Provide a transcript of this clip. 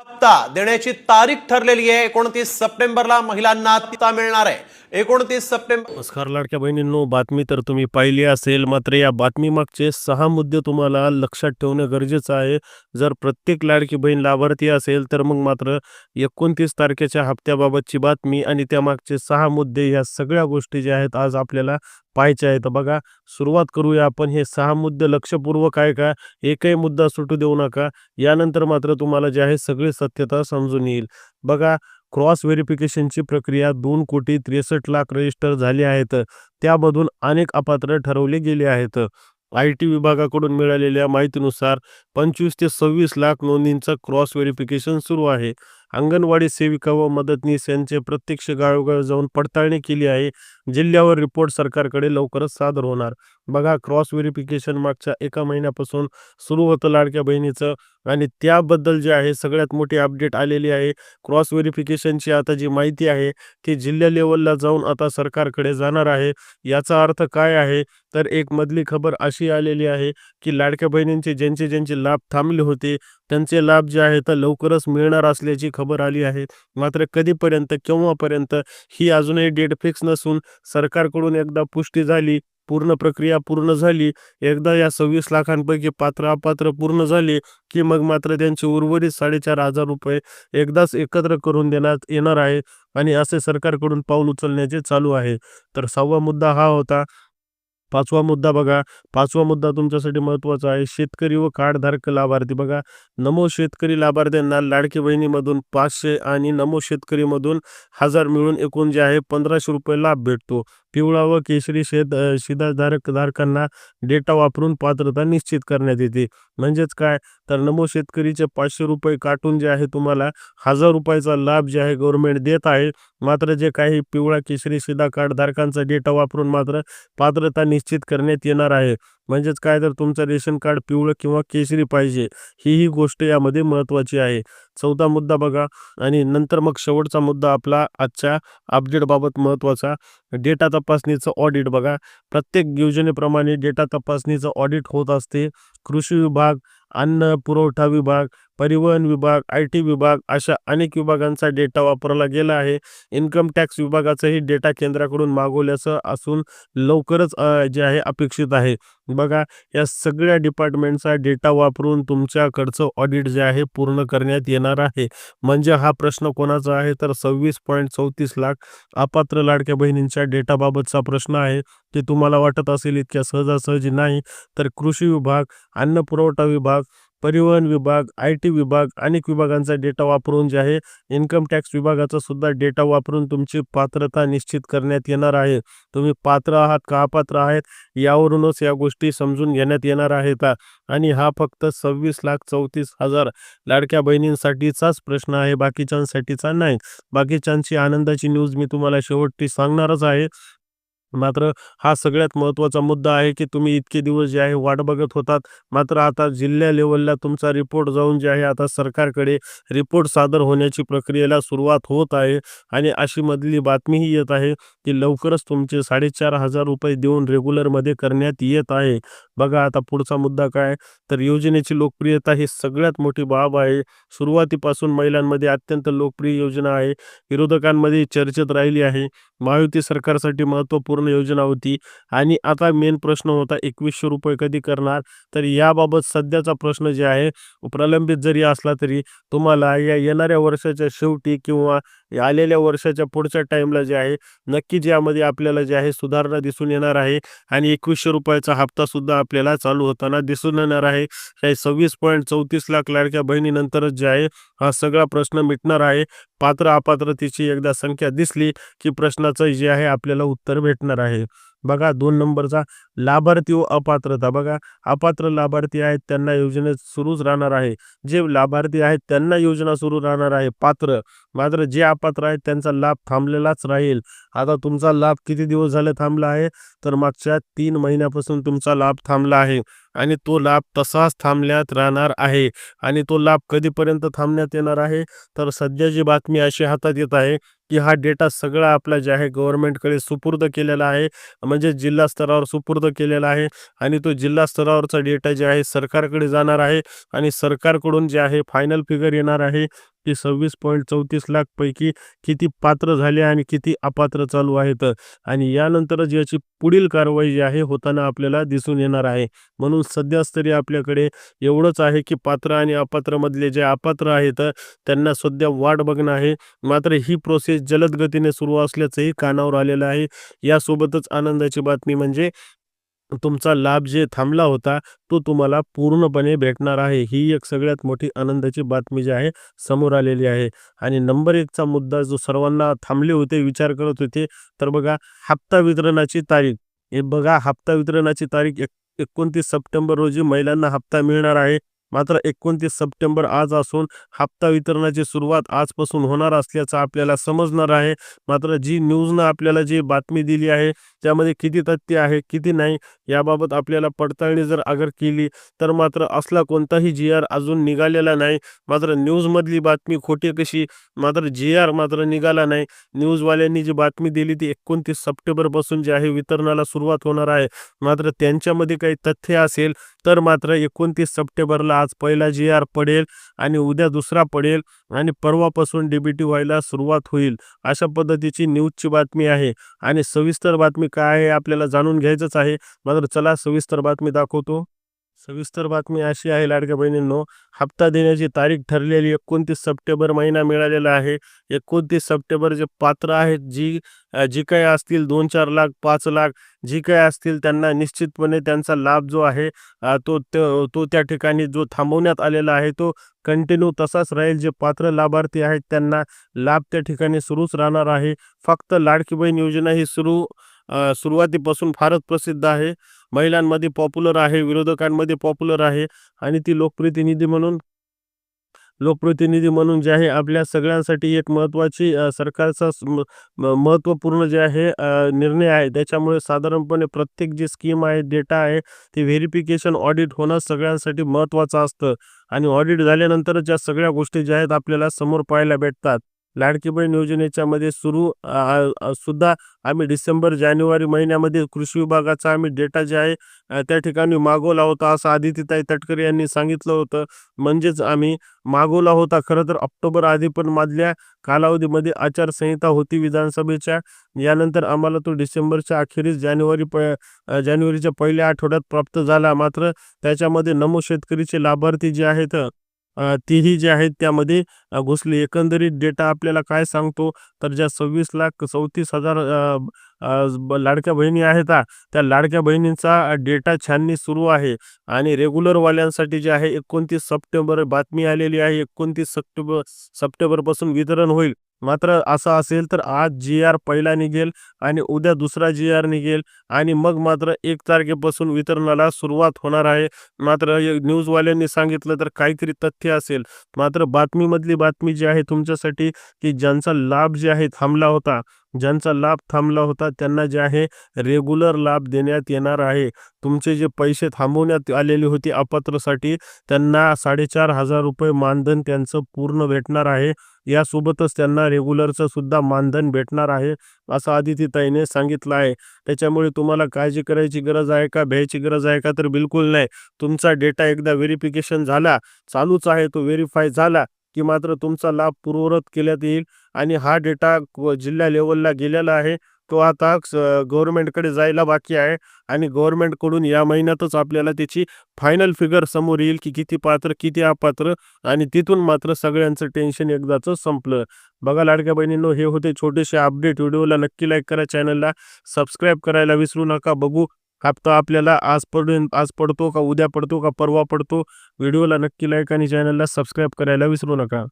हप्ता देण्याची तारीख ठरलेली आहे. एकोणतीस सप्टेंबरला महिलांना हप्ता मिळणार आहे. एकोणतीस सप्टेंबर नमस्कार लाडक्या बहिणींनो बातमी तर तुम्ही पाहिली असेल. मात्र या बातमी मागचे सहा मुद्दे तुम्हाला लक्षात ठेवणं गरजेचं आहे. जर प्रत्येक लाडकी बहीण लाभार्थी असेल तर मग मात्र एकोणतीस तारखेच्या हप्त्याबाबतची बातमी आणि त्यामागचे सहा मुद्दे ह्या सगळ्या गोष्टी ज्या आहेत आज आपल्याला पाहायच्या आहेत बघा सुरुवात करूया आपण. हे सहा मुद्दे लक्षपूर्वक आहे का? एकही मुद्दा सुटू देऊ नका. यानंतर मात्र तुम्हाला जे आहे सगळी सत्यता समजून येईल. बघा क्रॉस व्हेरिफिकेशनची प्रक्रिया दोन कोटी त्रेसष्ट लाख रजिस्टर झाली आहेत. त्यामधून अनेक अपात्र ठरवले गेले आहेत. आय टी विभागाकडून मिळालेल्या माहितीनुसार पंचवीस ते सव्वीस लाख नोंदींचं क्रॉस व्हेरिफिकेशन सुरू आहे. अंगणवाडी सेविका व मदतनीस यांचे प्रत्यक्ष गाळोगाळ जाऊन पडताळणी केली आहे. जिल्ह्यावर रिपोर्ट सरकारकडे लवकरच सादर होणार. बघा क्रॉस व्हेरिफिकेशन मागच्या एका महिन्यापासून सुरू होतं लाडक्या बहिणीचं आणि त्याबद्दल जे आहे सगळ्यात मोठी अपडेट आलेली आहे. क्रॉस व्हेरिफिकेशनची आता जी माहिती आहे ती जिल्हा लेवलला जाऊन आता सरकारकडे जाणार आहे. याचा अर्थ काय आहे? तर एक मधली खबर अशी आलेली आहे की लाडक्या बहिणींचे ज्यांचे ज्यांचे लाभ थांबले होते त्यांचे लाभ जे आहे तर लवकरच मिळणार असल्याची खबर आली आहे. मात्र कधीपर्यंत केव्हापर्यंत ही अजूनही डेट फिक्स नसून सरकारकडून एकदा पुष्टी झाली पूर्ण प्रक्रिया पूर्ण झाली. एकदा या सव्वीस लाखांपैकी पात्र अपात्र पूर्ण झाले की मग मात्र त्यांचे उर्वरित साडेचार हजार रुपये एकदाच एकत्र करून देण्यात येणार आहे आणि असे सरकारकडून पाऊल उचलण्याचे चालू आहे. तर सहावा मुद्दा हा होता. पाचवा मुद्दा बघा. पाचवा मुद्दा तुमच्यासाठी महत्त्वाचा आहे. शेतकरी व कार्डधारक लाभार्थी बघा. नमो शेतकरी लाभार्थ्यांना लाडकी बहिणीमधून पाचशे आणि नमो शेतकरीमधून हजार मिळून एकूण जे आहे पंधराशे रुपये लाभ भेटतो. पिवळा व केशरी शेत शिधाधारक धारकांना डेटा वापरून पात्रता निश्चित करण्यात येते. म्हणजेच काय? तर नमो शेतकरीचे पाचशे रुपये काटून जे आहे तुम्हाला हजार रुपयाचा लाभ जे आहे गव्हर्नमेंट देत आहे. मात्र जे काही पिवळा केशरी शिधा कार्डधारकांचा डेटा वापरून मात्र पात्रता निश्चित करण्यात येणार आहे. म्हणजेच काय तर तुमचं रेशन कार्ड पिवळं किंवा केशरी पाहिजे ही ही गोष्ट यामध्ये महत्त्वाची आहे. चौथा मुद्दा बघा आणि नंतर मग शेवटचा मुद्दा आपला आजच्या अपडेटबाबत महत्त्वाचा. डेटा तपासणीचं ऑडिट बघा. प्रत्येक योजनेप्रमाणे डेटा तपासणीचं ऑडिट होत असते. कृषी विभाग अन्न पुरवठा विभाग परिवहन विभाग आय टी विभाग अशा अनेक विभागांचा डेटा वापरला गेला आहे. इन्कम टॅक्स विभागाचाही डेटा केंद्राकडून मागवल्याचं असून लवकरच जे आहे अपेक्षित आहे. बघा या सगळ्या डिपार्टमेंटचा डेटा वापरून तुमच्याकडचं ऑडिट जे आहे पूर्ण करण्यात येणार आहे. म्हणजे हा प्रश्न कोणाचा आहे? तर सव्वीस पॉईंट चौतीस लाख अपात्र लाडक्या बहिणींच्या डेटाबाबतचा प्रश्न आहे. ते तुम्हाला वाटत असेल इतक्या सहजासहजी नाही. तर कृषी विभाग अन्न पुरवठा विभाग परिवहन विभाग आय टी विभाग अनेक विभागांचा डेटा वापरून जे आहे इन्कम टॅक्स विभागाचा सुद्धा डेटा वापरून तुमची पात्रता निश्चित करण्यात येणार आहे. तुम्ही पात्र आहात का अपात्र आहेत यावरूनच या गोष्टी समजून घेण्यात येणार आहेत. आणि हा फक्त सव्वीस लाख चौतीस हजार लाडक्या बहिणींसाठीचाच प्रश्न आहे बाकीच्यांसाठीचा नाही. बाकीच्यांची आनंदाची न्यूज मी तुम्हाला शेवटी सांगणारच आहे. मात्र हा सगळ्यात महत्त्वाचा मुद्दा आहे की तुम्ही इतके दिवस जे आहे वाट बघत होतात. मात्र आता जिल्हा लेवलला तुमचा रिपोर्ट जाऊन जे आहे आता सरकारकडे रिपोर्ट सादर होण्याची प्रक्रियेला सुरुवात होत आहे. आणि अशी मधली बातमीही येत आहे की लवकरच तुमचे साडेचार हजार रुपये देऊन रेग्युलरमध्ये करण्यात येत आहे. बघा आता पुढचा मुद्दा काय? तर योजनेची लोकप्रियता ही सगळ्यात मोठी बाब आहे. सुरुवातीपासून महिलांमध्ये अत्यंत लोकप्रिय योजना आहे. विरोधकांमध्ये चर्चेत राहिली आहे. महायुती सरकारसाठी महत्त्वपूर्ण योजना होती. आणि आता मेन प्रश्न होता एकवीसशे रुपये कधी करणार? तर याबाबत सध्याचा प्रश्न जे आहे प्रलंबित जरी असला तरी तुम्हाला या येणाऱ्या वर्षाच्या शेवटी किंवा आलेल्या वर्षाच्या पुढच्या टाईमला जे आहे नक्कीच यामध्ये आपल्याला जे आहे सुधारणा दिसून येणार आहे आणि एकवीसशे रुपयाचा हप्ता सुद्धा आपल्याला चालू होताना दिसून येणार आहे. काही सव्वीस पॉईंट चौतीस लाख लाडक्या बहिणीनंतरच जे आहे हा सगळा प्रश्न मिटणार आहे. पात्र अपात्रतेची एकदा संख्या दिसली की प्रश्नाचं जे आहे आपल्याला उत्तर भेटणार आहे. बघा दोन नंबरचा लाभार्थी व अपात्रता. बघा अपात्र लाभार्थी आहेत त्यांना योजनेत सुरूच राहणार आहे. जे लाभार्थी आहेत त्यांना योजना सुरू राहणार आहे. पात्र मात्र जे अपात्र आहेत त्यांचा लाभ थांबलेलाच राहील. आता तुमचा लाभ किती दिवस झाले थांबला आहे? तर मागच्या तीन महिन्यापासून तुमचा लाभ थांबला आहे. आणि तो लाभ तसाच थांबण्यात राहणार आहे. आणि तो लाभ कधीपर्यंत थांबण्यात येणार आहे? तर सध्याची बातमी अशी हातात येत आहे की हा डेटा सगळा आपला जे आहे गव्हर्नमेंटकडे सुपूर्द केलेला आहे. म्हणजे जिल्हा स्तरावर सुपूर्द केलेला आहे. आणि तो जिल्हा स्तरावरचा डेटा जे आहे सरकारकडे जाणार आहे. आणि सरकारकडून जे आहे फायनल फिगर येणार आहे. की सव्वीस पॉईंट चौतीस लाख पैकी किती पात्र झाले आणि किती अपात्र चालू आहेत? आणि यानंतरच याची पुढील कारवाई जी आहे होताना आपल्याला दिसून येणार आहे. म्हणून सध्याच तरी आपल्याकडे एवढंच आहे की पात्र आणि अपात्रमधले जे अपात्र आहेत त्यांना सध्या वाट बघणं आहे. मात्र ही प्रोसेस जलद गतीने सुरू असल्याचंही कानावर आलेलं आहे. यासोबतच आनंदाची बातमी म्हणजे तुमचा लाभ जे थांबला होता तो तुम्हाला पूर्णपणे भेटणार आहे. ही एक सगळ्यात मोठी आनंदाची बातमी जी आहे समोर आलेली आहे. आणि नंबर एकचा मुद्दा जो सर्वांना थांबले होते विचार करत होते तर बघा हप्ता वितरणाची तारीख. हे बघा हप्ता वितरणाची तारीख एक एकोणतीस सप्टेंबर रोजी महिलांना हप्ता मिळणार आहे. मात्र एकोणतीस सप्टेंबर आज असून हप्ता वितरणाची सुरुवात आजपासून होणार असल्याचं आपल्याला समजणार आहे. मात्र जी न्यूजनं आपल्याला जी बातमी दिली आहे त्यामध्ये किती तथ्य आहे किती नाही याबाबत आपल्याला पडताळणी जर अगर केली तर मात्र असला कोणताही जी आर अजून निघालेला नाही. मात्र न्यूजमधली बातमी खोटी कशी? मात्र जी आर मात्र निघाला नाही. न्यूजवाल्यांनी जी बातमी दिली ती एकोणतीस सप्टेंबरपासून जी आहे वितरणाला सुरुवात होणार आहे. मात्र त्यांच्यामध्ये काही तथ्य असेल तर मात्र एकोणतीस सप्टेंबरला आज पहिला जी आर पडेल आणि उद्या दुसरा पडेल आणि परवापासून डीबीटी व्हायला सुरुवात होईल अशा पद्धतीची न्यूजची बातमी आहे. आणि सविस्तर बातमी काय आहे आपल्याला जाणून घ्यायचंच आहे. मात्र चला सविस्तर बातमी दाखवतो. सविस्तर बातमी अशी आहे लाडक्या बहिणींनो. हप्ता देण्याची तारीख ठरलेली एकोणतीस सप्टेंबर महिना मिळालेला आहे. एकोणतीस सप्टेंबर जे पात्र आहेत जी जी काही असतील दोन चार लाख पाच लाख जी काही असतील त्यांना निश्चितपणे त्यांचा लाभ जो आहे तो तो तो त्या ठिकाणी जो थांबवण्यात आलेला आहे तो कंटिन्यू तसाच राहील. जे पात्र लाभार्थी आहेत त्यांना लाभ त्या ठिकाणी सुरूच राहणार आहे. फक्त लाडकी बहीण योजना ही सुरू सुरुवातीपासून फारच प्रसिद्ध आहे. महिलांमध्ये पॉप्युलर आहे विरोधकांमध्ये पॉप्युलर आहे आणि ती लोकप्रतिनिधी म्हणून लोकप्रतिनिधी म्हणून जे आहे आपल्या सगळ्यांसाठी एक महत्त्वाची सरकारचा महत्त्वपूर्ण जे आहे निर्णय आहे. त्याच्यामुळे साधारणपणे प्रत्येक जी स्कीम आहे डेटा आहे ते व्हेरिफिकेशन ऑडिट होणं सगळ्यांसाठी महत्त्वाचं असतं. आणि ऑडिट झाल्यानंतर ज्या सगळ्या गोष्टी ज्या आहेत आपल्याला समोर पाहायला भेटतात. लाडकी बहीण योजनेच्या मध्ये सुरू सुद्धा आम्ही डिसेंबर जानेवारी महिन्यामध्ये कृषी विभागाचा आम्ही डेटा जे आहे त्या ठिकाणी मागवला होता असं आदित्यताई तटकरे यांनी सांगितलं होतं. म्हणजेच आम्ही मागवला होता खरं तर ऑक्टोबर आधी पण मधल्या कालावधीमध्ये आचारसंहिता होती विधानसभेच्या. यानंतर आम्हाला तो डिसेंबरच्या अखेरीस जानेवारी प जानेवारीच्या पहिल्या आठवड्यात प्राप्त झाला. मात्र त्याच्यामध्ये नमो शेतकरीचे लाभार्थी जे आहेत तीही जे आहेत त्यामध्ये घुसली. एकंदरीत डेटा आपल्याला काय सांगतो? तर ज्या सव्वीस लाख चौतीस हजार लाडक्या बहिणी आहेत त्या लाडक्या बहिणींचा डेटा छाननी सुरू आहे. आणि रेग्युलरवाल्यांसाठी जे आहे एकोणतीस सप्टेंबर बातमी आलेली आहे. एकोणतीस सप्टेंबर सप्टेंबरपासून वितरण होईल. मात्र असं असेल तर आज जी आर पहिला निघेल आणि उद्या दुसरा जी आर निघेल आणि मग मात्र एक तारखेपासून वितरणाला सुरुवात होणार आहे. मात्र न्यूजवाल्यांनी सांगितलं तर काहीतरी तथ्य असेल. मात्र बातमीमधली बातमी जी आहे तुमच्यासाठी की ज्यांचा लाभ जे आहे थांबला होता ज्यांचा लाभ थांबला होता त्यांना जे आहे रेग्युलर लाभ देण्यात येणार आहे. तुमचे जे पैसे थांबवण्यात आलेले होते अपात्रसाठी त्यांना साडेचार हजार रुपये मानधन त्यांचं पूर्ण भेटणार आहे. यासोबतच त्यांना रेग्युलरचं सुद्धा मानधन भेटणार आहे असं आदिती ताईने सांगितलं आहे. त्याच्यामुळे तुम्हाला काळजी करायची गरज आहे का भ्यायची गरज आहे का? तर बिलकुल नाही. तुमचा डेटा एकदा व्हेरिफिकेशन झाला चालूच आहे तो व्हेरीफाय झाला की मात्र तुमचा लाभ पूर्ववत केल्यात येईल आणि हा डेटा जिल्हा लेवलला गेलेला आहे. तो आता गव्हर्नमेंटकडे जायला बाकी आहे आणि गव्हर्नमेंटकडून या महिन्यातच आपल्याला त्याची फायनल फिगर समोर येईल की किती पात्र किती अपात्र आणि तिथून मात्र सगळ्यांचं टेन्शन एकदाचं संपलं. बघा लाडक्या बहिणींनो हे होते छोटेसे अपडेट. व्हिडिओला नक्की लाईक करा चॅनलला सबस्क्राईब करायला विसरू नका. बघू हप्ता आपल्याला आज पडून आज पडतो का उद्या पडतो का परवा पडतो. व्हिडिओला नक्की लाईक आणि चॅनलला सबस्क्राईब करायला विसरू नका.